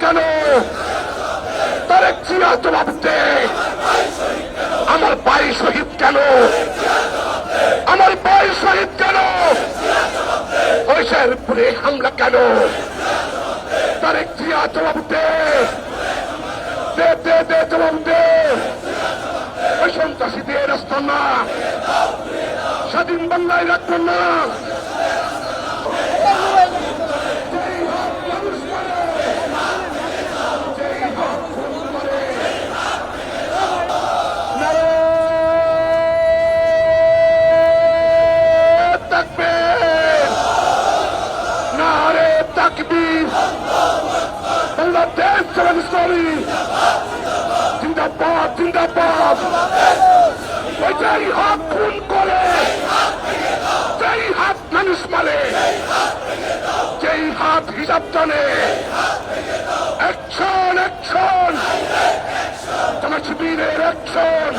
কেন? তার জিয়া জবাব দে আমার বাড়ি শহীদ কেন? আমার বাড়ি শহীদ কেন? পয়সার পুরে হামলা কেন? তার জিয়া জবাব দে সন্ত্রাসীদের রাস্তা না। স্বাধীন বাংলায় রাখবেন না। সেভেন স্টোরি জিন্দাবাদ জিন্দাবাদ যেই হাত খুন করে যেই হাত মানুষ মারে যেই হাত হিসাব টানে অ্যাকশন অ্যাকশন তোমার শিবিরের অ্যাকশন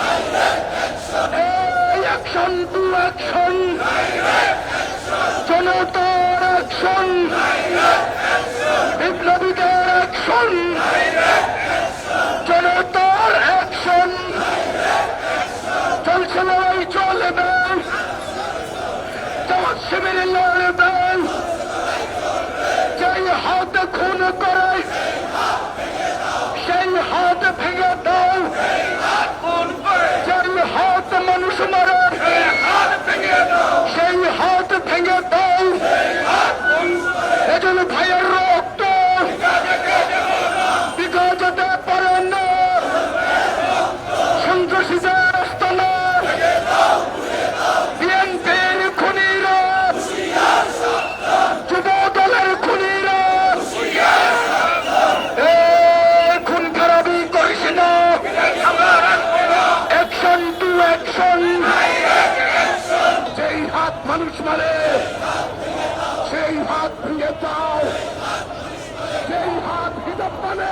এই অ্যাকশন টু অ্যাকশন জনতার অ্যাকশন বিপ্লবীদের অ্যাকশন জনতার অ্যাকশন চলছে লড়াই চলবে শিবির লড়বে যেই হাত খুন করে সেই হাত ভেঙে দাও যেই হাত মানুষ মারে সেই হাত ভেঙে দাও এজন ভাইয়ের রক্ত বিঘা যেতে পারে না সন্ত্রাসীদের আস্তানা বিএনপির খুনিরা যুব দলের খুনিরা এ খুন খারাপি করিস না অ্যাকশন টু অ্যাকশন যেই হাত মানুষ মারে সেই হাত ভেঙে দাও যেই হাত হিসাব মানে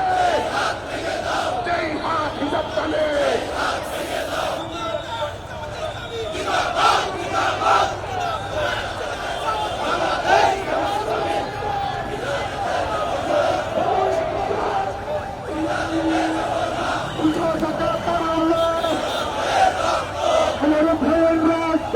যেই হাত হিসাব মানে আমার ভাইয়ের রক্ত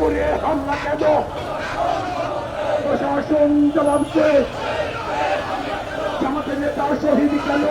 ফেরিপুরে হামলা কেন? প্রশাসন জবাব জামাতের নেতা শহীদ কেন?